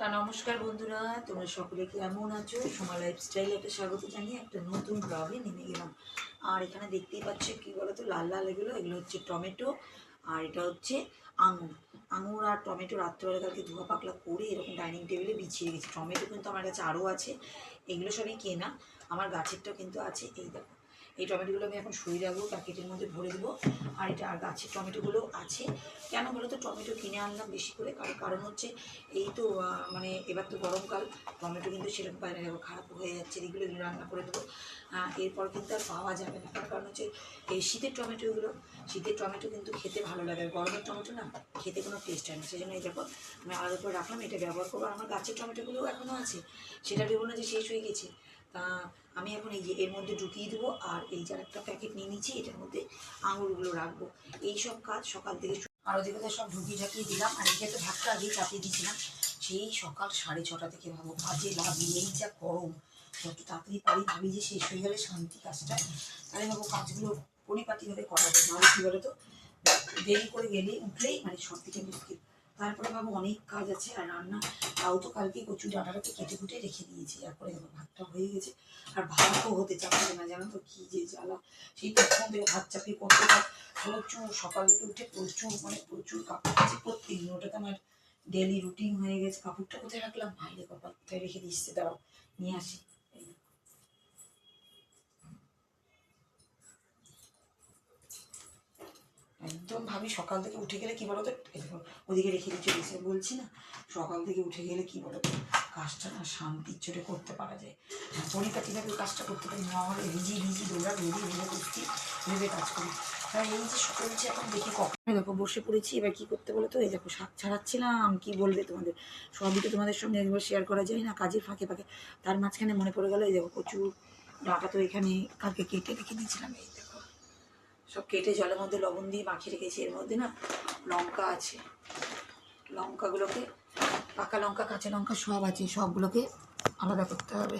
তা নমস্কার বন্ধুরা, তোমরা সকলে কেমন আছো? সোমা লাইফস্টাইলে একটা স্বাগত জানিয়ে একটা নতুন ব্লগে নেমে গেলাম। আর এখানে দেখতেই পাচ্ছ কি বলতো, লাল লাল এগুলো এগুলো হচ্ছে টমেটো, আর এটা হচ্ছে আঙুর। আঙুর আর টমেটো রাত্রেবেলা কালকে ধোয়া পাকলা করে এরকম ডাইনিং টেবিলে বিছিয়ে রেখেছি। টমেটো কিন্তু আমার কাছে আরও আছে, এগুলো সবই কেনা। আমার গাছেরটাও কিন্তু আছে, এই দেখো। এই টমেটোগুলো আমি এখন শুয়ে রাখব, প্যাকেটের মধ্যে ভরে দেবো। আর এটা আর গাছের টমেটোগুলো আছে। কেন বলো তো, টমেটো কিনে আনলাম বেশি করে। কারণ কারণ হচ্ছে এই তো মানে এবার তো গরমকাল, টমেটো কিন্তু সেরকম না। এবার খারাপ হয়ে যাচ্ছে, এগুলো এগুলো রান্না করে দেবো। এরপর কিন্তু আর পাওয়া যাবে না। তার কারণ হচ্ছে এই শীতের টমেটোগুলো, শীতের টমেটো কিন্তু খেতে ভালো লাগে। গরমের টমেটো না, খেতে কোনো টেস্ট হয় না। সেই জন্য এই দেখো, আমি আলাদা করে রাখলাম। এটা ব্যবহার করব। আমার গাছের টমেটোগুলোও এখনও আছে। সেটা ভেবো না যে শেষ হয়ে গেছে। তা আমি এখন এই যে এর মধ্যে ঢুকিয়ে দেবো আর এই যার একটা প্যাকেট নিয়ে নিচ্ছি, এটার মধ্যে আঙুরগুলো রাখব। এই সব কাজ সকাল থেকে আর ওদিকে সব ঢুকিয়ে ঢাকিয়ে দিলাম, আর এইটা তো ঢাকটা আগেই চাপিয়ে দিয়েছিলাম, সেই সকাল সাড়ে ছটা থেকে ভাবো কাজে লাগি এই যা গরম, যত তাড়াতাড়ি পারি ভাবি যে শেষ হয়ে গেলে শান্তি কাজটা। তাহলে ভাবো কাজগুলো পরিপাটিভাবে করা যায়, নাহলে কী বলো তো দেরি করে গেলে উঠলেই মানে সব থেকে তারপরে ভাবো অনেক কাজ আছে আর রান্না, তাও তো কালকে কচু ডাঁটাটাকে কেটে কুটে রেখে দিয়েছি, তারপরে দেখো ভাতটা হয়ে গেছে। আর ভাতও হতে চাচ্ছে না, জানো তো কী যে জ্বালা। সেই তখন থেকে ভাত চাপিয়ে করতে প্রচুর সকাল থেকে উঠে প্রচুর মানে প্রচুর কাপড় আছে প্রত্যেক দিন ওটা তো আমার ডেলি রুটিন হয়ে গেছে। কাপড়টা কোথায় রাখলাম? বাইরে কপাল কোথায় রেখে দিচ্ছে দাঁড়াও, নিয়ে আসি এই দেখো। একদম ভাবি সকাল থেকে উঠে গেলে কি বলতো? ওদিকে রেখে দিয়ে চলেছে বলছি না। সকাল থেকে উঠে গেলে কি বলতো? কাজটা না শান্তির চোটে করতে পারা যায়। আর পরিপাটিভাবে কাজটা করতে পারি না হলে ভিজি ভিজি দৌড়া দৌড়ি ভেবে করছি, ভেবে কাজ করি। তাই এই যে চলছে এখন দেখি কখন। দেখো, বসে পড়েছি, এবার কি করতে বলো তো এই দেখো, শাক ছাড়াচ্ছিলাম, কি বলবে তোমাদের? সবই তো তোমাদের সঙ্গে একবার শেয়ার করা যায় না, কাজের ফাঁকে ফাঁকে। তার মাঝখানে মনে পড়ে গেলো, এই দেখো প্রচুর ডাটা তো এখানে কালকে কেটে রেখে দিয়েছিলাম, এই সব কেটে জলের মধ্যে লবণ দিয়ে মাখিয়ে রেখেছি। এর মধ্যে না লঙ্কা আছে। লঙ্কাগুলোকে, পাকা লঙ্কা, কাঁচা লঙ্কা সব আছে। সবগুলোকে আলাদা করতে হবে।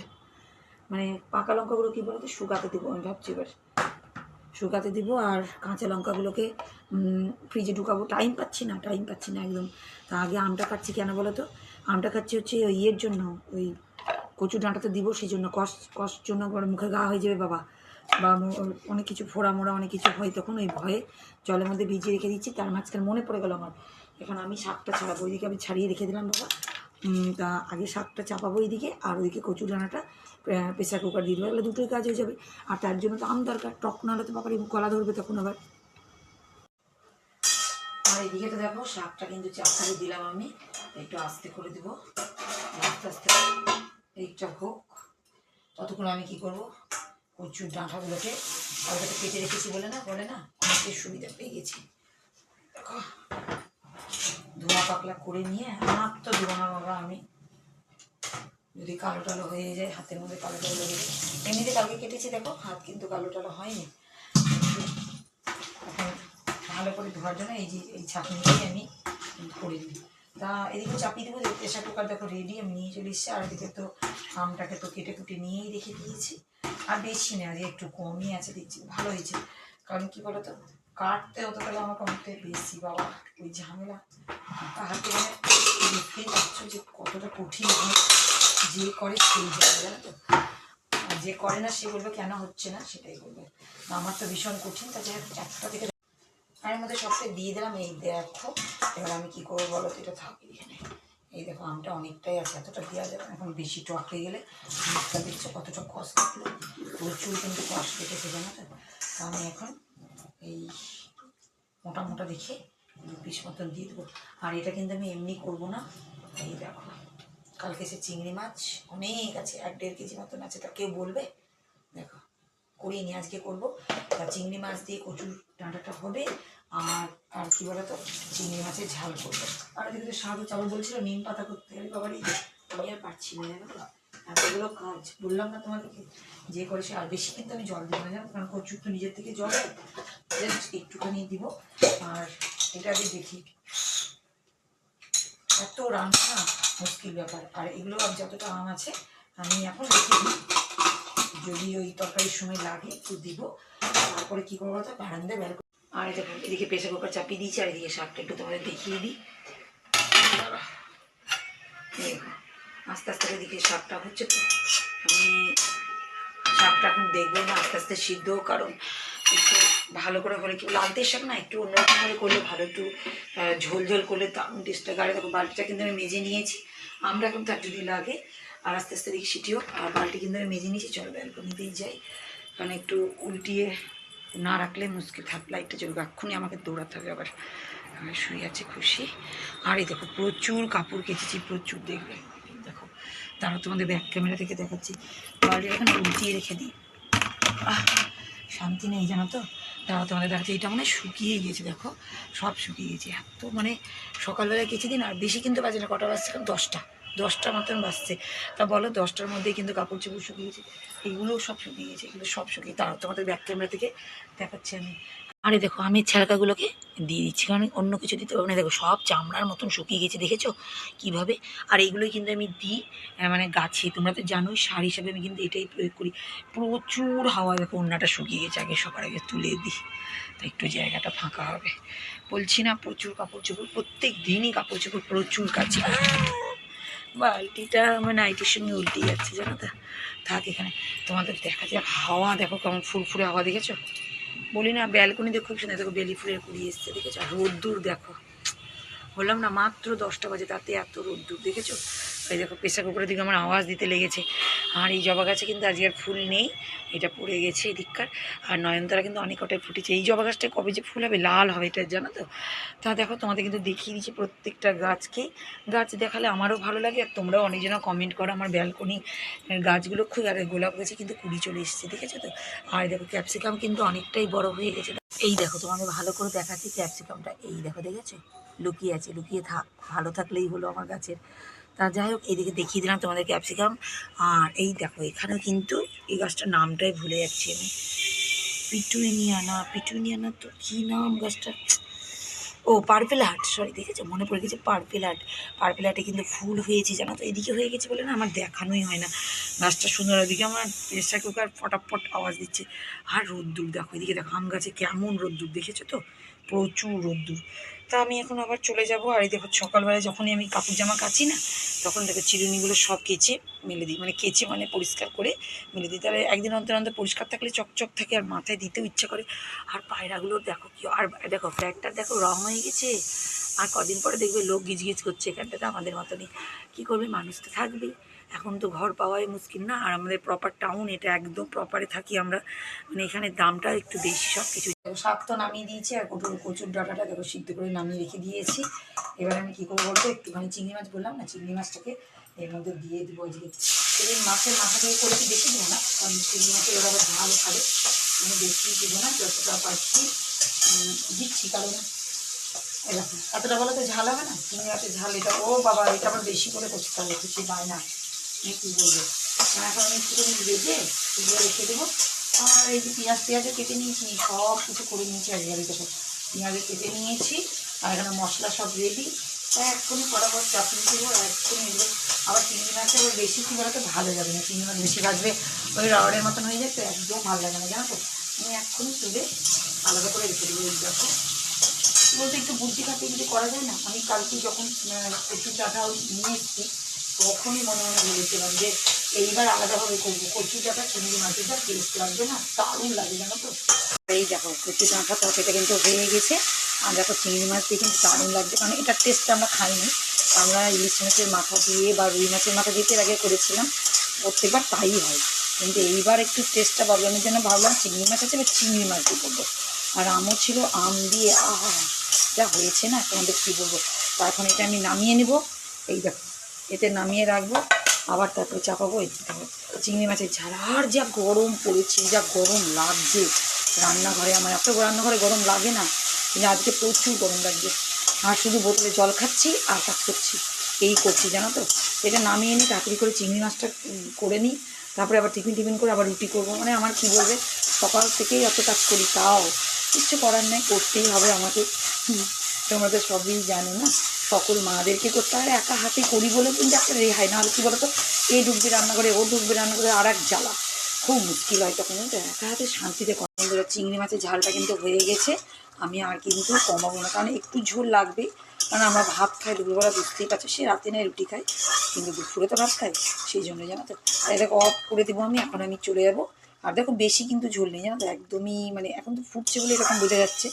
মানে পাকা লঙ্কাগুলো কী বলতো? শুকাতে দেবো আমি ভাবছি এবার। শুকাতে দিব আর কাঁচা লঙ্কাগুলোকে ফ্রিজে ঢুকাবো। টাইম পাচ্ছি না টাইম পাচ্ছি না একদম। তা আগে আমটা খাচ্ছি কেন বলো তো আমটা খাচ্ছি হচ্ছে ওই ইয়ের জন্য, ওই কচু ডাঁটাতে দিব সেই জন্য কষ কষ জন্য মুখে গা হয়ে যাবে বাবা। বা অনেক কিছু ফোড়া মোড়া অনেক কিছু হয় তখন ওই ভয়ে জলের মধ্যে ভিজিয়ে রেখে দিচ্ছি। তার মাঝখানে মনে পড়ে গেল আমার। এখন আমি শাকটা ছাড়াবো। ওইদিকে আমি ছাড়িয়ে রেখে দিলাম বাবা। তা আগে শাকটা চাপাবো এইদিকে আর ওইদিকে কচু ডানাটা প্রেসার কুকার দিয়ে দেবো। এগুলো দুটোই কাজ হয়ে যাবে। আর তার জন্য তো আম দরকার। টক না হলে তো বাবার গলা ধরবে তখন আবার। আর এদিকে তো দেখো, শাকটা কিন্তু চাপালে দিলাম আমি। একটু আস্তে করে দেবো। আস্তে আস্তে। এইটা হোক। ততক্ষণ আমি কি করব? কচুর ডাঁটাগুলোকে ওটাকে কেটে রেখেছি বলে না বলে না? অনেকের সুবিধা পেয়ে গেছি। দেখো, ধোয়া পাকলা করে নিয়ে আমার তো দেবো না বাবা আমি যদি কালো টালো হয়ে যায়, হাতের মধ্যে কালো টালো লেগে এমনিতে কালকে কেটেছি, দেখো, হাত কিন্তু কালো টালো হয়নি। ভালো করে ধোয়ার জন্য এই যে, এই ছাঁকনিটাই আমি করে দিই তা এদিকে চাপিয়ে দেবো প্রেশার কুকার দেখো রেডি আমি নিয়ে চলে এসেছি। আর এদিকে তো আমটাকে তো কেটে কুটে নিয়েই রেখে দিয়েছি। আর বেশি না যে একটু কমই আছে, দেখছি ভালো হয়েছে। কারণ কি বলো তো কাটতে হতে গেলে আমাকে অনেকটাই বেশি, বাবা, ওই ঝামেলা। হাতে মানে দেখতেই পাচ্ছ যে কতটা কঠিন হয়, যে করে সেই যাবে জানো তো? যে করে না, সে বলবে কেন হচ্ছে না, সেটাই বলবে। আমার তো ভীষণ কঠিন, তা হোক একটা থেকে এর মধ্যে সবটাই দিয়ে দিলাম, এই দেখো, এবার আমি কী করব বলো তো, এটা থাকি এখানে। এই দেখো আমটা অনেকটাই আছে, এতটা দেওয়া যাবে। এখন বেশি টক হয়ে গেলে মুখটা দেখছ কতটা কষ কাটলো। প্রচুর কিন্তু কষ কেটেছে, জানো তা? আমি এখন এই মোটা মোটা দেখে দু পিস মতন দিয়ে দেবো। আর এটা কিন্তু আমি এমনি করব না। এই দেখো, কালকে সে চিংড়ি মাছ অনেক আছে, এক দেড় কেজি মতন আছে, তা কেউ বলবে? দেখো, করিয়ে নিয়ে আজকে করব। তা চিংড়ি মাছ দিয়ে কচুর ডাঁটাটা হবে আর আর কি বলতো, চিংড়ি মাছের ঝাল করব। আর এদিকে তো সাধু চাবল বলছিল, নিম পাতা করতে গেলে বাবারই আমি আর পারছি না, জানো তো? এতগুলো কাজ, বললাম না তোমাদেরকে, যে করে আর বেশি কিন্তু আমি জল দিব না কারণ কচুর তো নিজের থেকে জল। একটুখানি দিব। আর এটা আগে দেখি। এত রান্না মুশকিল ব্যাপার। আর এগুলো আর যতটা আম আছে, আমি এখন রেখে দিই যদি ওই তরকারির সময় লাগে, একটু দিব। তারপরে কি করব তো বারান্দায় বের আর এই দেখো, এদিকে প্রেসার কুকার চাপিয়ে দিয়েছি, আর এদিকে শাকটা একটু তোমাদের দেখিয়ে দিই। আস্তে আস্তে এদিকে শাকটা হচ্ছে তো আমি শাকটা এখন দেখব না, আস্তে আস্তে সিদ্ধ কারণ একটু ভালো করে হলে কি লালতের শাক না, একটু অন্যরকম করে করলে ভালো, একটু ঝোল ঝোল করলে দারুণ টেস্টটা গাড়ি দেখো, বালতিটা কিন্তু আমি মেজে নিয়েছি, আমরা এখন তার যদি লাগে, আর আস্তে আস্তে দেখি সিটিও আর বালতি কিন্তু আমি মেজে নিয়েছি, চলো ব্যালকনিতেই যাই কারণ একটু উল্টিয়ে না রাখলে মুশকিল থাক লাইটটা চলবে এক্ষুনি আমাকে দৌড়াতে হবে আবার। শুয়ে আছি খুশি। আর এই দেখো প্রচুর কাপড় কেচেছি প্রচুর দেখবে। দেখো তারা তোমাদের ব্যাক ক্যামেরা থেকে দেখাচ্ছি। বাড়ি এখানে উল্টিয়ে রেখে দিই। আহ, শান্তি নেই জানো তো? তারা তোমাদের দেখাচ্ছি। এটা মানে শুকিয়ে গিয়েছে দেখো। সব শুকিয়ে গেছে এত মানে সকালবেলায় কেচে দিন আর বেশি কিন্তু বাজে না কটা বাজছে? এখন দশটা। দশটা মতন বাজছে। তা বলো, দশটার মধ্যেই কিন্তু কাপড় চোপড় শুকিয়েছে এইগুলোও সব শুকিয়ে এগুলো সব শুকিয়ে তারা তোমাদের ব্যাক ক্যামেরা থেকে দেখাচ্ছি আমি। আরে দেখো, আমি ছেলকাগুলোকে দিয়ে দিচ্ছি, কারণ অন্য কিছু দিতে পারব না। দেখো, সব চামড়ার মতন শুকিয়ে গেছে, দেখেছ? কীভাবে? আর এইগুলোই কিন্তু আমি দিই মানে গাছে। তোমরা তো জানোই, সার হিসাবে আমি কিন্তু এটাই প্রয়োগ করি। প্রচুর হাওয়া, দেখো অন্যটা শুকিয়ে গেছে, আগে সবার আগে তুলে দিই। তো একটু জায়গাটা ফাঁকা হবে। বলছি না, প্রচুর কাপড় চোপড়, প্রত্যেক দিনই কাপড় চোপড় প্রচুর কাছে বালতিটা আমার নাইটির সঙ্গে উল্টে যাচ্ছে, জানো তা। থাক এখানে, তোমাদের দেখা যাক হাওয়া, দেখো কেমন ফুরফুরে হাওয়া, দেখেছ? বলি না, ব্যালকনি দেখো দেখো, বেলি ফুলের কুড়ি এসছে, দেখেছ? রোদ্দুর, দেখো। বললাম না মাত্র দশটা বাজে, তাতে এত রোদ্দুর, দেখেছ? এই দেখো প্রেশার কুকারের দিকে আমার আওয়াজ দিতে লেগেছে। আর এই জবা গাছে কিন্তু আজকে আর ফুল নেই, এটা পড়ে গেছে এদিককার। আর নয়নতারা কিন্তু অনেক কটাই ফুটেছে। এই জবা গাছটা কবে যে ফুল হবে, লাল হবে, এটা জানো তো? তা দেখো, তোমাদের কিন্তু দেখিয়ে দিচ্ছি প্রত্যেকটা গাছকে। গাছ দেখালে আমারও ভালো লাগে, আর তোমরাও অনেকজনা কমেন্ট করো আমার ব্যালকনি গাছগুলো খুব, আর গোলাপ গাছে কিন্তু কুড়ি চলে এসেছে, দেখেছ তো? আর দেখো ক্যাপসিকাম কিন্তু অনেকটাই বড় হয়ে গেছে। এই দেখো, তোমাদের ভালো করে দেখাচ্ছি ক্যাপসিকামটা এই দেখো, দেখেছ? লুকিয়ে আছে, লুকিয়ে থাক, ভালো থাকলেই হলো আমার গাছের। তা যাই হোক এইদিকে দেখিয়ে দিলাম তোমাদের ক্যাপসিকাম। আর এই দেখো, এখানেও কিন্তু এই গাছটার নামটাই ভুলে যাচ্ছি আমি। পিটুইনিয়ানা পিটুইনিয়ানা তো কী নাম গাছটা ও, পার্পেল হার্ট সরি দেখেছ? মনে পড়ে গেছে পার্পেল হার্ট পার্পেল হার্টে কিন্তু ফুল হয়েছে, জানো তো? এদিকে হয়ে গেছে বলে না, আমার দেখানোই হয় না। গাছটা সুন্দর, ওদিকে আমার প্রেসার কুকার ফটাফট আওয়াজ দিচ্ছে। আর রোদ্দুর, দেখো, এদিকে দেখো, আম গাছে কেমন রোদ্দুর, দেখেছ তো? প্রচুর রোদ্দুর। তা আমি এখন আবার চলে যাব। আর এই দেখো, সকালবেলায় যখনই আমি কাপড় জামা কাচি না, তখন দেখো চিরুনিগুলো সব কেচে মেলে দিই। মানে কেচে মানে পরিষ্কার করে মেলে দিই। তাহলে একদিন অন্তর অন্তর পরিষ্কার থাকলে চকচক থাকে আর মাথায় দিতেও ইচ্ছা করে। আর পায়রাগুলো দেখো কি, আর দেখো ফ্ল্যাটটা দেখো রং হয়ে গেছে। আর কদিন পরে দেখবে লোক গিজগিজ করছে, এখানটাতে আমাদের মতনই। কী করবে? মানুষ তো থাকবেই। এখন তো ঘর পাওয়াই মুশকিল না, আর আমাদের প্রপার টাউন এটা একদম প্রপারে থাকি আমরা। মানে এখানে দামটা একটু বেশি সব কিছু শাক তো নামিয়ে দিয়েছি, আর কচুর কচুর ডাটাটা দেখো, সিদ্ধ করে নামিয়ে রেখে দিয়েছি। এবার আমি কী করব বলতো, একটুখানি চিংড়ি মাছ বললাম না, চিংড়ি মাছটাকে এর মধ্যে দিয়ে দেবো যে সেদিন মাছের মাথা দিয়ে করেছি বেশি দেবো না, কারণ চিংড়ি মাছের ওরা আবার ঝাল খাবে। আমি বেশি দেবো না, যতটা পারছি দিচ্ছি, কারণ এরকম এতটা বলে তো ঝাল হবে না? চিংড়ি মাছের ঝাল, এটা ও বাবা, এটা আবার বেশি করে করতে হবে কিছু পায় না কী বলব। এখন আমি একটুখানি ভেজে তুলে রেখে দেবো। আর এই যে পেঁয়াজ পেঁয়াজও কেটে নিয়েছি, সব কিছু করে নিয়েছি আজকে আমি দেখো পেঁয়াজও কেটে নিয়েছি আর এখানে মশলা সব রেডি এক্ষুনি ফটাফট চাটনি দেবো এক্ষুনি এগুলো আবার চিংড়ি মাছটা আবার বেশি কি বলতো ভালো যাবে না। চিংড়ি মাছ বেশি ভাজবে ওই রাওয়ারের মতন হয়ে যায় তো একদম ভালো লাগে না, জানো তো? আমি এক্ষুনি তুলে আলাদা করে রেখে দেবো দেখো। বলতে একটু বুদ্ধি খাটিয়ে যদি করা যায় না, আমি কালকে যখন কচুর ডাটা নিয়ে এসেছি তখনই মনে মনে ভেবেছিলাম যে এইবার আলাদাভাবে করব। কচু ডাটা চিংড়ি মাছের যা টেস্ট লাগবে না? দারুণ লাগে জানো তো। এই দেখো, কচু ডাঁটা তরকারিটা কিন্তু হয়ে গেছে। আর দেখো চিংড়ি মাছ দিয়ে কিন্তু দারুণ লাগবে কারণ এটার টেস্টটা আমরা খাইনি। আমরা ইলিশ মাছের মাথা দিয়ে বা রুই মাছের মাথা দিয়ে আগে করেছিলাম, প্রত্যেকবার তাই হয়। কিন্তু এইবার একটু টেস্টটা বদলানোর জন্য ভাবলাম চিংড়ি মাছ আছে, এবার চিংড়ি মাছ দিয়ে করব। আর আমও ছিল আম দিয়ে, আহা, যা হয়েছে না, তোমাদের কী বলব? তা এখন এটা আমি নামিয়ে নেব। এই দেখো। এতে নামিয়ে রাখব। আবার তারপরে চাপাবো, এই দেখো চিংড়ি মাছের ঝাল, আর যা গরম পড়েছে, যা গরম লাগছে। রান্নাঘরে আমার এত রান্নাঘরে গরম লাগে না কিন্তু আজকে প্রচুর গরম লাগছে। আর শুধু বোতলে জল খাচ্ছি আর কাজ করছি। এই করছি, জানো তো? এটা নামিয়ে নিই তাড়াতাড়ি করে চিংড়ি মাছটা করে নিই। তারপরে আবার টিফিন টিফিন করে আবার রুটি করব। মানে আমার কী বলবে? সকাল থেকেই এত কাজ করি, তাও। কিচ্ছু করার নেই, করতেই হবে আমাকে। তোমরা তো সবই জানো না। সকল মাদেরকে করতে হয়? একা হাতে করি বলে কিন্তু একটা রেহাই। না হলে কী বলতো? এ রান্না করে ও ঢুকবে রান্না করে আর এক জ্বালা। খুব মুশকিল হয় তখন কিন্তু একা হাতে শান্তিতে বন্ধুরা চিংড়ি মাছের ঝালটা কিন্তু হয়ে গেছে। আমি আর কিন্তু কমাবো না। কারণ একটু ঝোল লাগবে। কারণ আমরা ভাত খাই, দুপুরবেলা বুঝতেই পারছ, সে রাতে নেই রুটি খাই। কিন্তু দুপুরে তো ভাত খাই। সেই জন্য জানো তো? দেখো অফ করে দেবো আমি। এখন আমি চলে যাব। আর দেখো বেশি কিন্তু ঝোল নেই জানো তো? একদমই মানে এখন তো ফুটছে বলে এরকম বোঝা যাচ্ছে।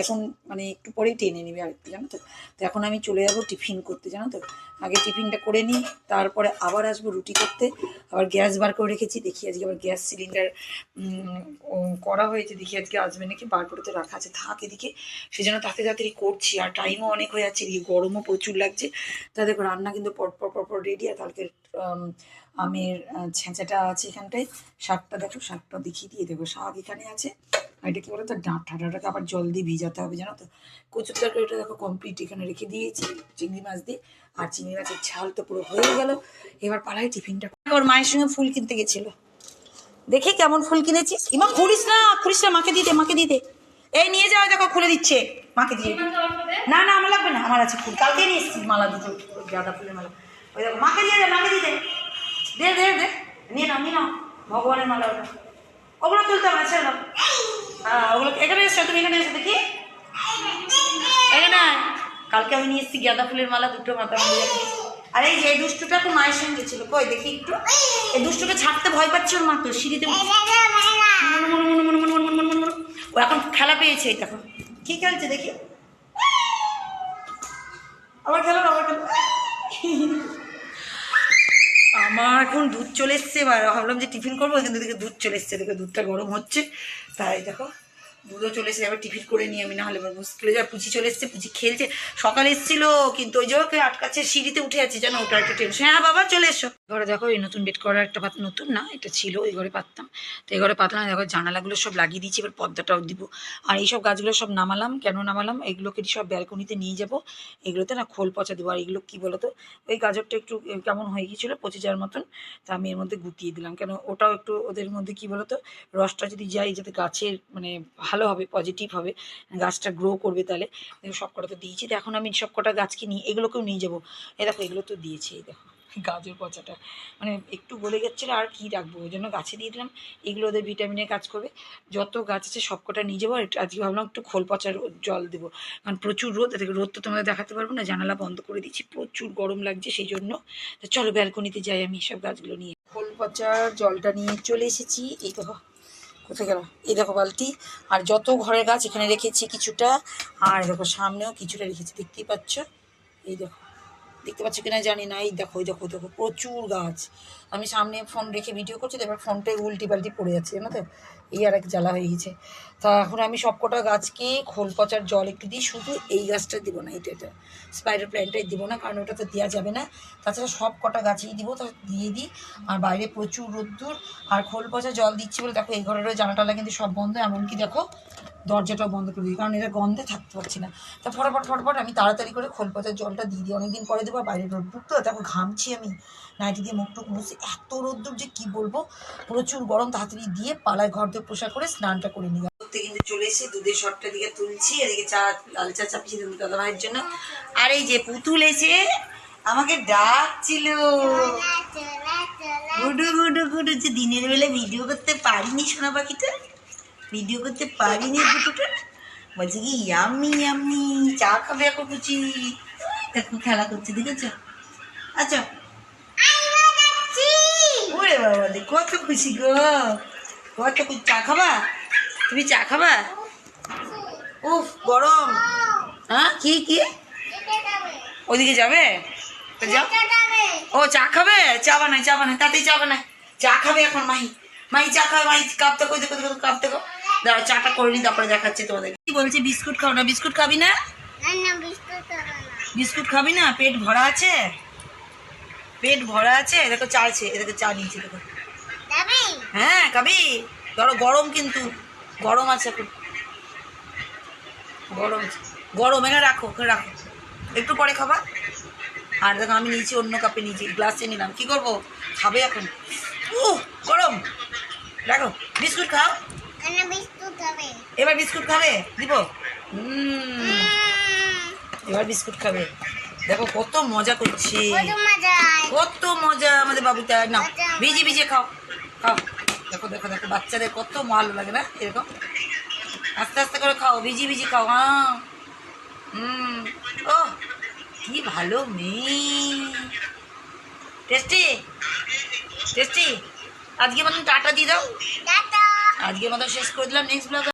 এখন মানে একটু পরেই টেনে নেবে আর একটু জানো তো? তো এখন আমি চলে যাব টিফিন করতে জানো তো? আগে টিফিনটা করে নিই তারপরে আবার আসব রুটি করতে। আবার গ্যাস বার করে রেখেছি দেখি আজকে আবার গ্যাস সিলিন্ডার করা হয়েছে। দেখি আজকে আসবে নাকি বার করে তো রাখা আছে। থাক এদিকে সেই জন্য তাতে তাড়াতাড়ি করছি। আর টাইমও অনেক হয়ে যাচ্ছে। এদিকে গরমও প্রচুর লাগছে। তা দেখো রান্না কিন্তু পরপর পরপর রেডি আর কালকে আম, আমের ছেঁচাটা আছে এখানটায়। শাকটা দেখো, শাকটা দেখিয়ে দিয়ে দেবো। শাক এখানে আছে। আর এটা কি বলো তো ডাঁটা ডাঁটাকে আবার জল দিয়ে ভিজাতে হবে, জানো তো? কচুর তরকারিটা দেখো কমপ্লিট এখানে রেখে দিয়েছি, চিংড়ি মাছ দিয়ে। আর চিংড়ি মাছের ঝাল তো পুরো হয়ে গেল। এবার পালাই টিফিনটা ওর মায়ের সঙ্গে ফুল কিনতে গেছিল। দেখে কেমন ফুল কিনেছিস? ইমা, খুলিস না খুলিস না, মাকে দিতে মাকে দিতে। এই, নিয়ে যাও, দেখো, খুলে দিচ্ছে। মাকে দিয়ে না না, আমার লাগবে না, আমার আছে ফুল। কালকে নিয়ে এসেছি মালা দিতে গাঁদা ফুলের মালা। ওই দেখো, মাকে দিয়ে দে, মাকে দিতে দে দে দে। নিয়ে নাও নিয়ে নাও। ভগবানের মালা ওটা। ওগুলো তুলতে হবে, ছেড়ে দাও। হ্যাঁ, ওগুলো এখানে এসছো তুমি এখানে এসে দেখি। এখানে কালকে আমি নিয়ে এসেছি গাঁদা ফুলের মালা, দুটো মাথা মধ্যে আর এই যে দুষ্টুটা তো মায়ের সঙ্গে ছিল। কই, দেখি একটু। এই দুষ্টুকে ছাড়তে ভয় পাচ্ছে ওর মা তো, সিঁড়িতে ও এখন খেলা পেয়েছে এই এখন কি খেলছে দেখি? আবার খেলো আবার খেলো। আমার এখন দুধ চলে এসছে, এবার ভাবলাম যে টিফিন করব, কিন্তু দেখে দুধ চলে এসছে, দেখে দুধটা গরম হচ্ছে। তাই দেখো, দুধও চলে এসেছে, এবার টিফিন করে নিয়ে আমি না হলে এবার মুশকিল যাবে, পুচি চলে এসছে, পুচি খেলছে। সকালে এসেছিল, কিন্তু ওই যে আটকাচ্ছে, সিঁড়িতে উঠে আছে, জানো, ওটা একটা টেনশন হ্যাঁ বাবা, চলে এসো। ঘরে দেখো এই নতুন বেড করার একটা পাত, নতুন না, এটা ছিল ওই ঘরে পাততাম। তো এই ঘরে পাতলাম দেখো জানালাগুলো সব লাগিয়ে দিয়েছি, এবার পর্দাটাও দিব। আর এইসব গাছগুলো সব নামালাম, কেন নামালাম? এগুলোকে সব ব্যালকনিতে নিয়ে যাব। এগুলোতে না খোল পচা দেবো, আর এগুলো কী বলতো? ওই গাজরটা একটু কেমন হয়ে গিয়েছিল, পচে যাওয়ার মতন, তা আমি এর মধ্যে গুটিয়ে দিলাম। কেন ওটাও একটু ওদের মধ্যে কী বলতো? রসটা যদি যায়, যাতে গাছের মানে ভালো হবে পজিটিভ হবে, গাছটা গ্রো করবে তাহলে সব কটা তো দিয়েছি। তো এখন আমি সব কটা গাছকে নিয়ে, এগুলোকেও নিয়ে যাব। এই দেখো, এগুলো তো দিয়েছি, এই দেখো। গাজর পচাটা। মানে একটু গলে যাচ্ছিল আর কী রাখব? ওই জন্য গাছে দিয়ে দিলাম। এগুলো ওদের ভিটামিনের কাজ করবে। যত গাছ আছে সব কটা নিয়ে যাব। আজকে ভাবলাম একটু খোল পচার জল দেবো। কারণ প্রচুর রোদ। এদিকে রোদ তো তোমাদের দেখাতে পারব না। জানালা বন্ধ করে দিচ্ছি প্রচুর গরম লাগছে সেই জন্য। তো চলো ব্যালকনিতে যাই আমি সব গাছগুলো নিয়ে। খোল পচার জলটা নিয়ে চলে এসেছি। এই দেখো। কোথায় গেল? এই দেখো বালতি। আর যত ঘরের গাছ এখানে রেখেছি কিছুটা। আর দেখো সামনেও কিছুটা রেখেছি। দেখতেই পাচ্ছ? এই দেখো। দেখতে পাচ্ছ কিনা জানি না। এই দেখো দেখো দেখো, প্রচুর গাছ। আমি সামনে ফোন রেখে ভিডিও করছি এবার ফোনটাই উল্টি পাল্টি পড়ে যাচ্ছে, জানো তো? এই আর এক জ্বালা হয়ে গেছে। তা এখন আমি সবকটা গাছকে খোল পচার জল একটু দিই, শুধু এই গাছটা দিব না, এটা এটা। স্পাইডার প্ল্যান্টটাই দিব না, কারণ ওটা তো দেওয়া যাবে না। তাছাড়া সব কটা গাছেই দিব, তা দিয়ে দিই। আর বাইরে প্রচুর রোদ্দুর, আর খোল পচা জল দিচ্ছি বলে দেখো, এই ঘরেরও জানাটালা কিন্তু সব বন্ধ, এমনকি দেখো দরজাটাও বন্ধ করে দিই কারণ এটা গন্ধে থাকতে পারছি না। তা ফটাফট ফটাফট আমি তাড়াতাড়ি করে খোল পচার জলটা দিয়ে দিই অনেকদিন পরে দেবো বাইরে রোদ্দুর তো দেখো ঘামছি আমি। নাইটি দিয়ে মুখ টুক মুছে এত রোদ্দুর যে কি বলব? প্রচুর গরম তাড়াতাড়ি দিয়ে পালায় ঘর দিয়ে পোশাক করে স্নানটা করে নিই করতে কিন্তু চলে এসে দুধের শটটা দিকে তুলছি এদিকে চা লাল চা চাপিয়েছি দুধ দাদা ভাইয়ের জন্য। আর এই যে পুতুল এসে আমাকে ডাকছিল। গুডু গুডু গুডু যে দিনের বেলা ভিডিও করতে পারিনি সোনা পাখিটা। ভিডিও করতে পারিনি দুটোটা। বলছে কি ইয়াম্মি ইয়াম্মি চা খাবে এখন কুচি দেখো খেলা করছে, দেখেছ? আচ্ছা। ওরে বাবা কত খুশি গো। কত চা খাবা? তুমি চা খাবা? উফ, গরম। হ্যাঁ কি কি? ওদিকে যাবে? তো যাও। ও, চা খাবে? চা বানাই চা বানাই। তাতেই চা বানাই। চা খাবে এখন মাহি। মাহি, চা খাবে। মাহি কাপ দেখো দেখো দেখো দেখো দাঁড়া চাটা করে নি তারপরে দেখাচ্ছি তোমাদের। কি বলছে বিস্কুট খাও না? বিস্কুট খাবি না? বিস্কুট খাবি না। পেট ভরা আছে? পেট ভরা আছে? দেখো চা আছে এদিকে চা নিয়েছি দেখো। হ্যাঁ খাবি। ধরো গরম কিন্তু। গরম আছে এখন। গরম। গরম এখানে রাখো ওখানে রাখো। একটু পরে খাবা। আর দেখো আমি নিয়েছি অন্য কাপে নিয়েছি গ্লাসে নিলাম। কি করব? খাবে এখন। ও গরম। রাখো বিস্কুট খাও। এবার বিস্কুট খাবে? দিব? এবার বিস্কুট খাবে। দেখো কত মজা করছি। কত মজা। আমাদের বাবুটা না? ভিজে ভিজে খাও। খাও। দেখো দেখো দেখো বাচ্চাদের কত ভালো লাগে না? এরকম। আস্তে আস্তে করে খাও। ভিজি ভিজি খাও। হ্যাঁ। হুম। ও কি ভালো মেয়ে। টেস্টি? টেস্টি? আজকে মতন টাটা দিয়ে দাও। টাটা। আজকে মতো শেষ করে দিলাম। Next blog